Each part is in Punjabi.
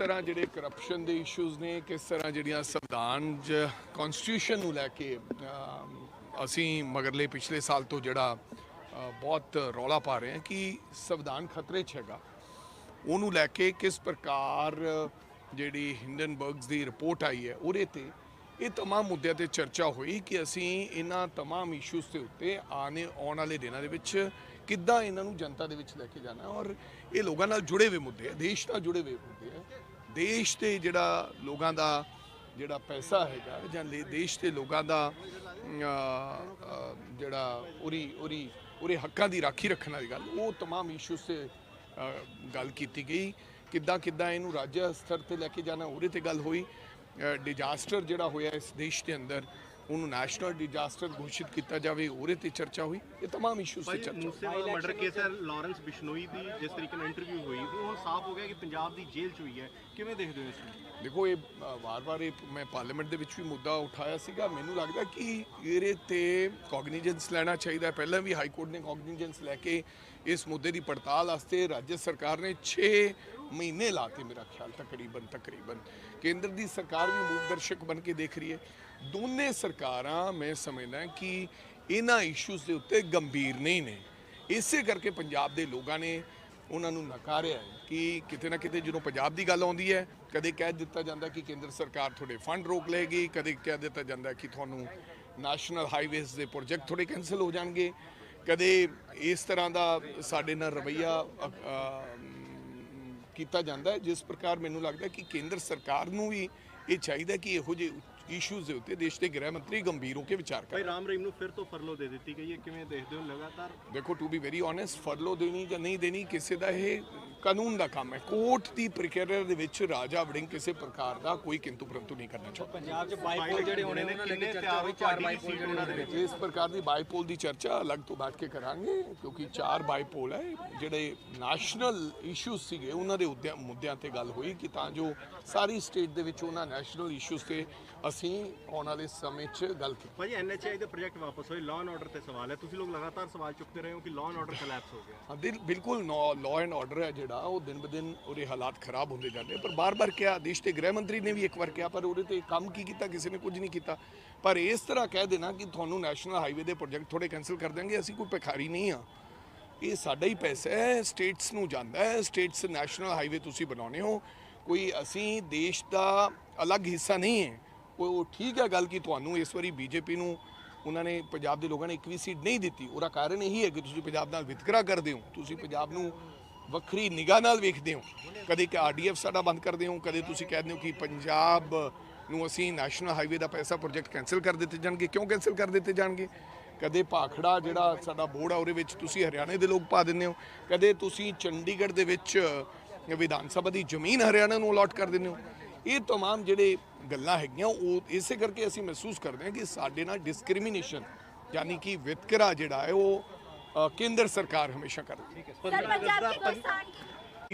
ਤਰ੍ਹਾਂ ਜਿਹੜੇ ਕਰਪਸ਼ਨ ਦੇ ਇਸ਼ੂਜ਼ ਨੇ ਕਿਸ ਤਰ੍ਹਾਂ ਜਿਹੜੀਆਂ ਸੰਵਿਧਾਨ ਜ ਕਨਸਟੀਟਿਊਸ਼ਨ ਨੂੰ ਲੈ ਕੇ ਅਮ, ਅਸੀਂ ਮਗਰਲੇ ਪਿਛਲੇ ਸਾਲ ਤੋਂ ਜਿਹੜਾ ਅ, ਬਹੁਤ ਰੌਲਾ ਪਾ ਰਹੇ ਹਾਂ ਕਿ ਸੰਵਿਧਾਨ ਖਤਰੇ 'ਚ ਹੈਗਾ ਉਹਨੂੰ ਲੈ ਕੇ ਕਿਸ ਪ੍ਰਕਾਰ ਜਿਹੜੀ ਹਿੰਡਨਬਰਗਸ ਦੀ ਰਿਪੋਰਟ ਆਈ ਹੈ ਉਹਦੇ ਤੇ ਇਹ तमाम ਮੁੱਦਿਆਂ ਤੇ ਚਰਚਾ ਹੋਈ ਕਿ ਅਸੀਂ ਇਹਨਾਂ तमाम ਇਸ਼ੂਜ਼ ਦੇ ਉੱਤੇ ਆਨੇ ਆਉਣ ਵਾਲੇ ਦਿਨਾਂ ਦੇ ਵਿੱਚ ਕਿੱਦਾਂ ਇਹਨਾਂ ਨੂੰ ਜਨਤਾ ਦੇ ਵਿੱਚ ਲੈ ਕੇ ਜਾਣਾ ਔਰ ਇਹ ਲੋਕਾਂ ਨਾਲ ਜੁੜੇ ਹੋਏ ਮੁੱਦੇ ਆ ਦੇਸ਼ ਨਾਲ ਜੁੜੇ ਹੋਏ ਮੁੱਦੇ ਆ ਦੇਸ਼ ਤੇ ਜਿਹੜਾ ਲੋਕਾਂ ਦਾ ਜਿਹੜਾ ਪੈਸਾ ਹੈਗਾ ਜਾਂ ਲੈ- ਦੇਸ਼ ਦੇ ਲੋਕਾਂ ਦਾ ਅਮ, ਅ, ਅ, ਜਿਹੜਾ ਉਰੀ ਉਰੀ ਉਰੇ ਹੱਕਾਂ ਦੀ ਰਾਖੀ ਰੱਖਣ ਵਾਲੀ ਗੱਲ ਉਹ तमाम ਇਸ਼ੂਜ਼ ਤੇ ਅ, ਗੱਲ ਕੀਤੀ ਗਈ ਕਿੱਦਾਂ ਕਿੱਦਾਂ ਇਹਨੂੰ ਰਾਜ ਸਤਰ ਤੇ ਲੈ ਕੇ ਜਾਣਾ ਉਹਦੇ ਤੇ ਗੱਲ ਹੋਈ ਡਿਜ਼ਾਸਟਰ ਜਿਹੜਾ ਹੋਇਆ ਇਸ ਦੇਸ਼ ਦੇ ਅੰਦਰ ਉਹਨੂੰ ਨੈਸ਼ਨਲ ਡਿਜ਼ਾਸਟਰ ਘੋਸ਼ਿਤ ਕੀਤਾ ਜਾਵੇ ਉਹਦੇ ਤੇ ਚਰਚਾ ਹੋਈ ਇਹ ਤਮਾਮ ਇਸ਼ੂਸ ਤੇ ਚਰਚਾ ਮੂਸੇਵਾਲਾ ਮਰਡਰ ਕੇਸ ਹੈ ਲਾਰੈਂਸ ਬਿਸ਼ਨੋਈ ਦੀ ਜਿਸ ਤਰੀਕੇ ਨਾਲ ਇੰਟਰਵਿਊ ਹੋਈ ਉਹ ਸਾਫ਼ ਹੋ ਗਿਆ ਕਿ ਪੰਜਾਬ ਦੀ ਜੇਲ੍ਹ 'ਚ ਹੋਈ ਹੈ। ਕਿਵੇਂ ਦੇਖਦੇ ਹੋ ਇਸ ਨੂੰ? ਦੇਖੋ ਇਹ ਵਾਰ-ਵਾਰ ਇਹ ਮੈਂ ਪਾਰਲੀਮੈਂਟ ਦੇ ਵਿੱਚ ਵੀ ਮੁੱਦਾ ਉਠਾਇਆ ਸੀਗਾ। ਮੈਨੂੰ ਲੱਗਦਾ ਕਿ ਇਹਦੇ ਤੇ ਕੌਗਨੀਜੈਂਸ ਲੈਣਾ ਚਾਹੀਦਾ ਪਹਿਲਾਂ ਵੀ ਹਾਈ ਕੋਰਟ ਨੇ ਕੌਗਨੀਜੈਂਸ ਲੈ ਕੇ ਇਸ ਮੁੱਦੇ ਦੀ ਪੜਤਾਲ ਵਾਸਤੇ ਰਾਜ ਸਰਕਾਰ ਨੇ 6 ਮਹੀਨੇ ਲਾਤੇ ਮੇਰਾ ਖਿਆਲ ਤਕਰੀਬਨ ਤਕਰੀਬਨ। ਕੇਂਦਰ ਦੀ ਸਰਕਾਰ ਵੀ ਮੂਰਦਰਸ਼ਕ ਬਣ ਕੇ ਦੇਖ ਰਹੀ ਹੈ। ਦੋਨੇ ਸਰਕਾਰਾਂ ਮੈਂ ਸਮਝਦਾ ਕਿ ਇਹਨਾਂ ਇਸ਼ੂਜ਼ ਦੇ ਉੱਤੇ ਗੰਭੀਰ ਨਹੀਂ ਨੇ। ਇਸੇ ਕਰਕੇ ਪੰਜਾਬ ਦੇ ਲੋਕਾਂ ਨੇ ਉਹਨਾਂ ਨੂੰ ਨਕਾਰਿਆ ਕਿ ਕਿਤੇ ਨਾ ਕਿਤੇ ਜਦੋਂ ਪੰਜਾਬ ਦੀ ਗੱਲ ਆਉਂਦੀ ਹੈ, ਕਦੇ ਕਹਿ ਦਿੱਤਾ ਜਾਂਦਾ ਕਿ ਕੇਂਦਰ ਸਰਕਾਰ ਤੁਹਾਡੇ ਫੰਡ ਰੋਕ ਲਏਗੀ, ਕਦੇ ਕਹਿ ਦਿੱਤਾ ਜਾਂਦਾ ਕਿ ਤੁਹਾਨੂੰ ਨੈਸ਼ਨਲ ਹਾਈਵੇਜ਼ ਦੇ ਪ੍ਰੋਜੈਕਟ ਥੋੜੇ ਕੈਨਸਲ ਹੋ ਜਾਣਗੇ। ਕਦੇ ਇਸ ਤਰ੍ਹਾਂ ਦਾ ਸਾਡੇ ਨਾਲ ਰਵਈਆ ਕੀਤਾ ਜਾਂਦਾ ਹੈ, ਜਿਸ ਪ੍ਰਕਾਰ ਮੈਨੂੰ ਲੱਗਦਾ ਕਿ ਕੇਂਦਰ ਸਰਕਾਰ ਨੂੰ ਵੀ ਇਹ ਚਾਹੀਦਾ ਕਿ ਇਹੋ ਜਿਹੇ ਇਸ਼ੂਜ਼ ਦੇ ਉੱਤੇ ਦੇਸ਼ ਦੇ ਗ੍ਰਹਿ ਮੰਤਰੀ ਗੰਭੀਰ ਹੋ ਕੇ ਵਿਚਾਰ ਕਰਨ ਭਾਈ ਰਾਮ ਰਹੀਮ ਨੂੰ ਫਿਰ ਤੋਂ ਫਰਲੋ ਦੇ ਦਿੱਤੀ ਗਈ ਹੈ। ਕਿਵੇਂ ਦੇਖਦੇ ਹੋ ਲਗਾਤਾਰ? ਦੇਖੋ to be very honest furlough ਦੇਣੀ ਜਾਂ ਨਹੀਂ ਦੇਣੀ ਕਿਸੇ ਦਾ ਇਹ ਕਾਨੂੰਨ ਦਾ ਕੰਮ ਹੈ। ਕੋਰਟ ਦੀ ਪ੍ਰਕਿਰਿਆ ਦੇ ਵਿੱਚ ਰਾਜਾ ਵੜਿੰਗ ਕਿਸੇ ਪ੍ਰਕਾਰ ਦਾ ਕੋਈ ਕਿੰਤੂ ਪਰੰਤੂ ਨਹੀਂ ਕਰਨਾ ਚਾਹੁੰਦਾ। ਪੰਜਾਬ 'ਚ ਬਾਈਪੋਲ ਜਿਹੜੇ ਹੋਣੇ ਨੇ ਕਿੰਨੇ ਚਰਚਾ ਤਿਆਰ ਹੋਈ ਚਾਰ ਬਾਈਪੋਲ ਜਿਹੜੇ ਉਹਨਾਂ ਦੇ ਵਿੱਚ ਇਸ ਪ੍ਰਕਾਰ ਦੀ ਬਾਈਪੋਲ ਦੀ ਚਰਚਾ ਅਲੱਗ ਤੋਂ ਬੈਠ ਕੇ ਕਰਾਂਗੇ ਕਿਉਂਕਿ ਚਾਰ ਬਾਈਪੋਲ ਹੈ। ਜਿਹੜੇ ਨੈਸ਼ਨਲ ਇਸ਼ੂਜ਼ ਸੀਗੇ ਉਹਨਾਂ ਦੇ ਮੁੱਦਿਆਂ ਤੇ ਗੱਲ ਹੋਈ ਕਿ ਤਾਂ ਜੋ ਸਾਰੀ ਸਟੇਟ ਦੇ ਵਿੱਚ ਉਹਨਾਂ ਨੈਸ਼ਨਲ ਇਸ਼ੂਜ਼ ਤੇ ਅਸੀਂ ਆਉਣ ਵਾਲੇ ਸਮੇਂ 'ਚ ਗੱਲ ਕੀਤੀ। ਭਾਈ ਐਨਐਚਆਈ ਦੇ ਪ੍ਰੋਜੈਕਟ ਵਾਪਸ ਹੋਏ ਲਾਅ ਐਂਡ ਆਰਡਰ ਤੇ ਸਵਾਲ ਹੈ। ਤੁਸੀਂ ਲੋਕ ਲਗਾਤਾਰ ਸਵਾਲ ਚੁੱਕਦੇ ਰਹੇ ਹੋ ਕਿ ਲਾਅ ਐਂਡ ਆਰਡਰ ਕੋਲੈਪਸ ਹੋ ਗਿਆ। ਹਾਂ ਦਿਲ ਬਿਲਕੁਲ ਲਾਅ ਐਂਡ ਆਰਡਰ ਹੈ ਜਿਹੜਾ ਉਹ ਦਿਨ ਬ ਦਿਨ ਉਹਦੇ ਹਾਲਾਤ ਖਰਾਬ ਹੁੰਦੇ ਜਾਂਦੇ ਪਰ ਬਾਰ-ਬਾਰ ਕਿਹਾ ਦੇਸ਼ ਦੇ ਗ੍ਰਹਿ ਮੰਤਰੀ ਨੇ ਵੀ ਇੱਕ ਵਾਰ ਕਿਹਾ ਪਰ ਉਹਦੇ ਤੇ ਕੰਮ ਕੀ ਕੀਤਾ ਕਿਸੇ ਨੇ ਕੁਝ ਨਹੀਂ ਕੀਤਾ। ਪਰ ਇਸ ਤਰ੍ਹਾਂ ਕਹਿ ਦੇਣਾ ਕਿ ਤੁਹਾਨੂੰ ਨੈਸ਼ਨਲ ਹਾਈਵੇ ਦੇ ਪ੍ਰੋਜੈਕਟ ਥੋੜੇ ਕੈਨਸਲ ਕਰ ਦਾਂਗੇ ਅਸੀਂ ਕੋਈ ਭਿਖਾਰੀ ਨਹੀਂ ਆ ਇਹ ਸਾਡਾ ਹੀ ਪੈਸਾ ਹੈ ਸਟੇਟਸ ਨੂੰ ਜਾਂਦਾ ਹੈ ਸਟੇਟਸ ਨੈਸ਼ਨਲ ਹਾਈਵੇ ਤੁਸੀਂ ਬਣਾਉਨੇ ਹੋ। ਕੋਈ ਅਸੀਂ ਦੇਸ਼ ਦਾ ਅਲੱਗ ਹਿੱਸਾ ਨਹੀਂ ਹੈ। ਉਹ ਠੀਕ ਹੈ ਗੱਲ ਕਿ ਤੁਹਾਨੂੰ ਇਸ ਵਾਰੀ ਬੀਜੇਪੀ ਨੂੰ ਉਹਨਾਂ ਨੇ ਪੰਜਾਬ ਦੇ ਲੋਕਾਂ ਨੇ ਇੱਕ ਵੀ ਸੀਟ ਨਹੀਂ ਦਿੱਤੀ। ਉਹਦਾ ਕਾਰਨ ਇਹੀ ਹੈ ਕਿ ਤੁਸੀਂ ਪੰਜਾਬ ਨਾਲ ਵਿਤਕਰਾ ਕਰਦੇ ਹੋ। ਤੁਸੀਂ ਪੰਜਾਬ ਨੂੰ ਵੱਖਰੀ ਨਿਗਾਹ ਨਾਲ ਵੇਖਦੇ ਹੋ। ਕਦੇ ਕਿ ਆਰਡੀਐਫ ਸਾਡਾ ਬੰਦ ਕਰਦੇ ਹੋ, ਕਦੇ ਤੁਸੀਂ ਕਹਿੰਦੇ ਹੋ ਕਿ ਪੰਜਾਬ ਨੂੰ ਅਸੀਂ ਨੈਸ਼ਨਲ ਹਾਈਵੇ ਦਾ ਪੈਸਾ ਪ੍ਰੋਜੈਕਟ ਕੈਨਸਲ ਕਰ ਦਿੱਤੇ ਜਾਣਗੇ। ਕਿਉਂ ਕੈਨਸਲ ਕਰ ਦਿੱਤੇ ਜਾਣਗੇ? ਕਦੇ ਭਾਖੜਾ ਜਿਹੜਾ ਸਾਡਾ ਬੋਰਡ ਆ, ਉਹਦੇ ਵਿੱਚ ਤੁਸੀਂ ਹਰਿਆਣੇ ਦੇ ਲੋਕ ਪਾ ਦਿੰਦੇ ਹੋ। ਕਦੇ ਤੁਸੀਂ ਚੰਡੀਗੜ੍ਹ ਦੇ ਵਿੱਚ ਵਿਧਾਨ ਸਭਾ ਦੀ ਜ਼ਮੀਨ ਹਰਿਆਣਾ ਨੂੰ ਅਲਾਟ ਕਰ ਦਿੰਦੇ ਹੋ। ਇਹ तमाम ਜਿਹੜੇ ਗੱਲਾਂ ਹੈਗੀਆਂ ਉਹ ਇਸੇ ਕਰਕੇ ਅਸੀਂ ਮਹਿਸੂਸ ਕਰਦੇ ਹਾਂ ਕਿ ਸਾਡੇ ਨਾਲ ਡਿਸਕ੍ਰਿਮੀਨੇਸ਼ਨ ਯਾਨੀ ਕਿ ਵਿਤਕਰਾ ਜਿਹੜਾ ਹੈ ਉਹ ਅ, ਕੇਂਦਰ ਸਰਕਾਰ ਹਮੇਸ਼ਾ ਕਰਦੀ ਹੈ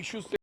ਸਰ